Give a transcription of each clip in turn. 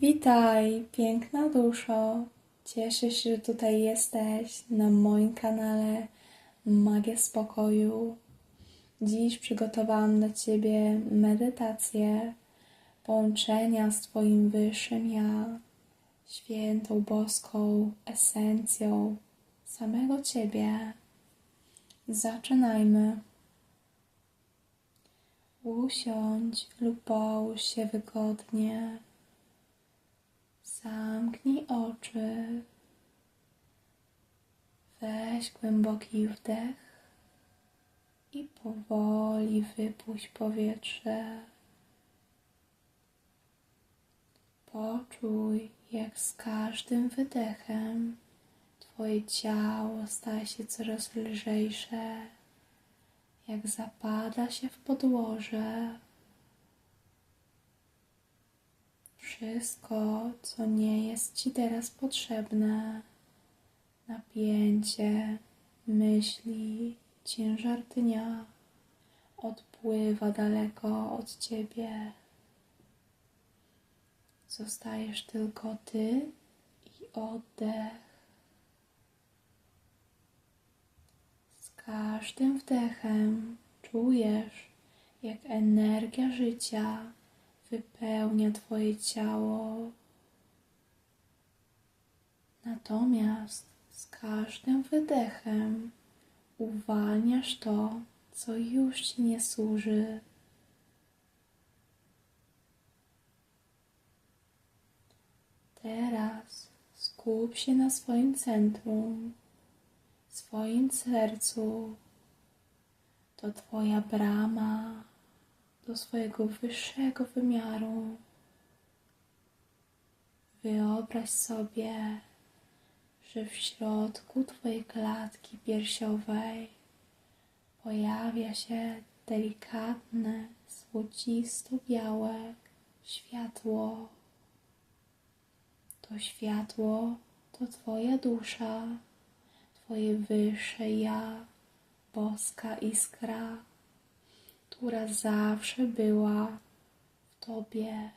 Witaj, piękna duszo. Cieszę się, że tutaj jesteś na moim kanale Magia Spokoju. Dziś przygotowałam dla Ciebie medytację połączenia z Twoim wyższym ja, świętą boską esencją samego Ciebie. Zaczynajmy. Usiądź lub połóż się wygodnie. Zamknij oczy. Weź głęboki wdech i powoli wypuść powietrze. Poczuj, jak z każdym wydechem Twoje ciało staje się coraz lżejsze, jak zapada się w podłoże. Wszystko, co nie jest Ci teraz potrzebne, napięcie, myśli, ciężar dnia odpływa daleko od Ciebie. Zostajesz tylko Ty i oddech. Z każdym wdechem czujesz, jak energia życia wypełnia Twoje ciało. Natomiast z każdym wydechem uwalniasz to, co już Ci nie służy. Teraz skup się na swoim centrum, swoim sercu. To Twoja brama do swojego wyższego wymiaru. Wyobraź sobie, że w środku Twojej klatki piersiowej pojawia się delikatne, złocisto-białe światło. To światło to Twoja dusza, Twoje wyższe ja, boska iskra która zawsze była w Tobie.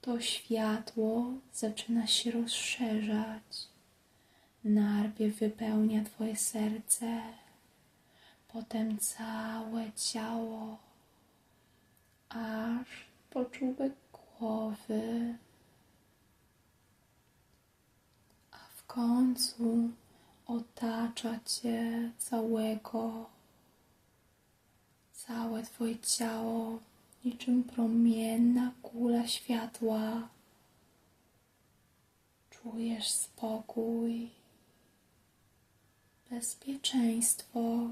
To światło zaczyna się rozszerzać. Najpierw wypełnia Twoje serce, potem całe ciało, aż po czubek głowy, a w końcu otacza Cię całego Całe Twoje ciało niczym promienna kula światła. Czujesz spokój, bezpieczeństwo.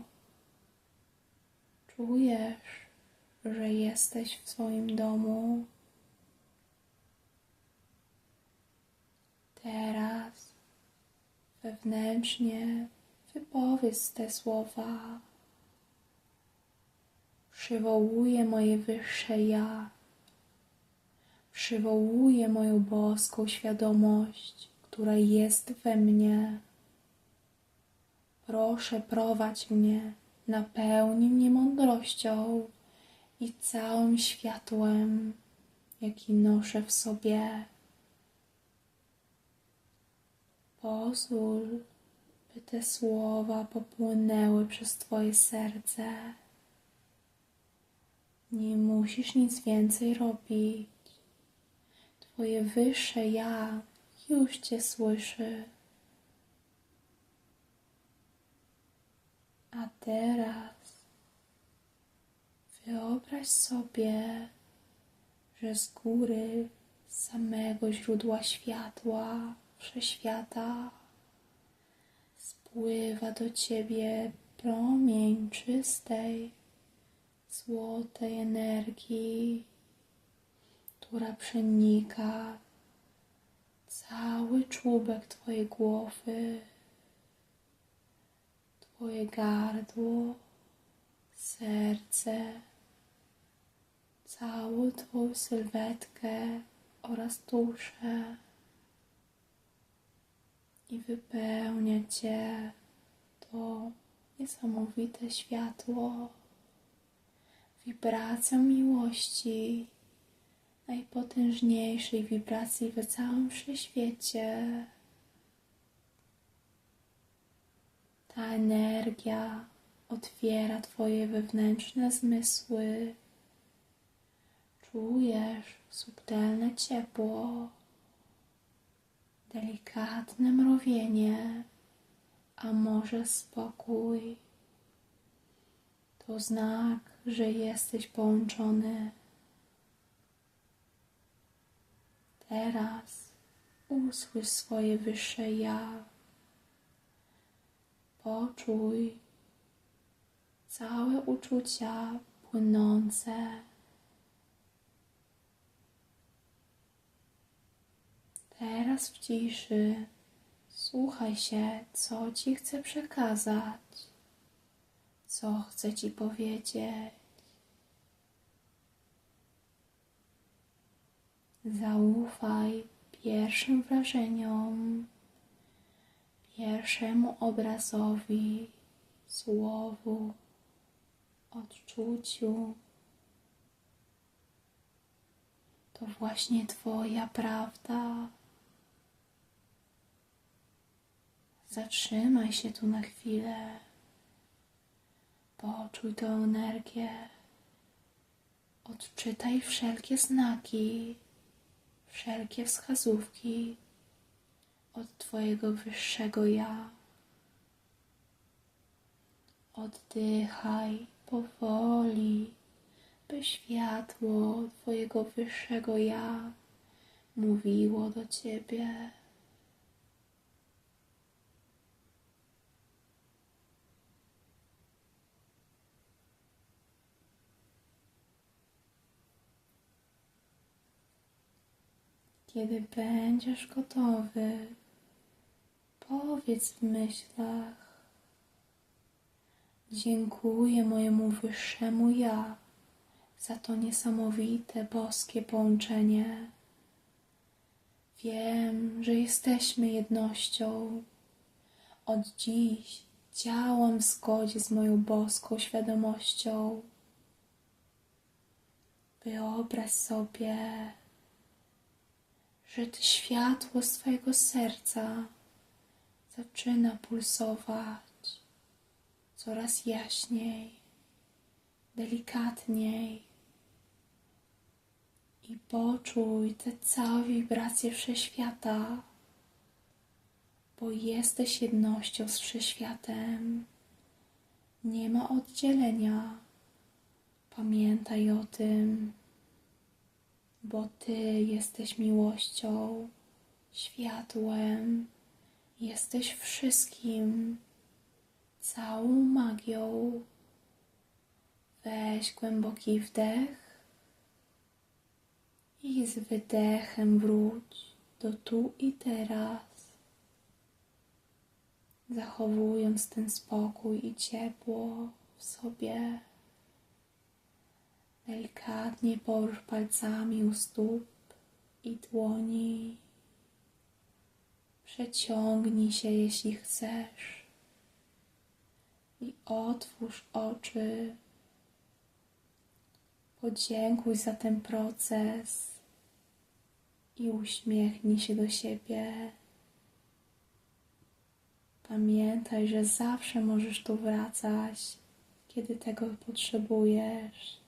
Czujesz, że jesteś w swoim domu. Teraz wewnętrznie wypowiedz te słowa przywołuję moje wyższe ja, przywołuję moją boską świadomość, która jest we mnie. Proszę, prowadź mnie, napełnij mnie mądrością i całym światłem, jaki noszę w sobie. Pozwól, by te słowa popłynęły przez Twoje serce musisz nic więcej robić. Twoje wyższe ja już Cię słyszy. A teraz wyobraź sobie, że z góry samego źródła światła, wszechświata, spływa do Ciebie promień czystej, złotej energii, która przenika cały czubek Twojej głowy, Twoje gardło, serce, całą Twoją sylwetkę oraz duszę. I wypełnia Cię to niesamowite światło wibracją miłości, najpotężniejszej wibracji w całym wszechświecie. Ta energia otwiera Twoje wewnętrzne zmysły. Czujesz subtelne ciepło, delikatne mrowienie, a może spokój. To znak, że jesteś połączony. Teraz usłysz swoje wyższe ja. Poczuj całe uczucia płynące. Teraz w ciszy słuchaj się, co ci chcę przekazać, co chcę ci powiedzieć. Zaufaj pierwszym wrażeniom, pierwszemu obrazowi, słowu, odczuciu. To właśnie Twoja prawda. Zatrzymaj się tu na chwilę. Poczuj tę energię. Odczytaj wszelkie znaki, wszelkie wskazówki od Twojego wyższego ja. Oddychaj powoli, by światło Twojego wyższego ja mówiło do Ciebie. Kiedy będziesz gotowy, powiedz w myślach: Dziękuję mojemu wyższemu ja za to niesamowite boskie połączenie. Wiem, że jesteśmy jednością. Od dziś działam w zgodzie z moją boską świadomością. Wyobraź sobie, że to światło z Twojego serca zaczyna pulsować coraz jaśniej, delikatniej i poczuj te całe wibracje wszechświata, bo jesteś jednością z wszechświatem. Nie ma oddzielenia. Pamiętaj o tym bo Ty jesteś miłością, światłem, jesteś wszystkim, całą magią. Weź głęboki wdech i z wydechem wróć do tu i teraz, zachowując ten spokój i ciepło w sobie. Delikatnie porusz palcami u stóp i dłoni. Przeciągnij się, jeśli chcesz. I otwórz oczy. Podziękuj za ten proces i uśmiechnij się do siebie. Pamiętaj, że zawsze możesz tu wracać, kiedy tego potrzebujesz.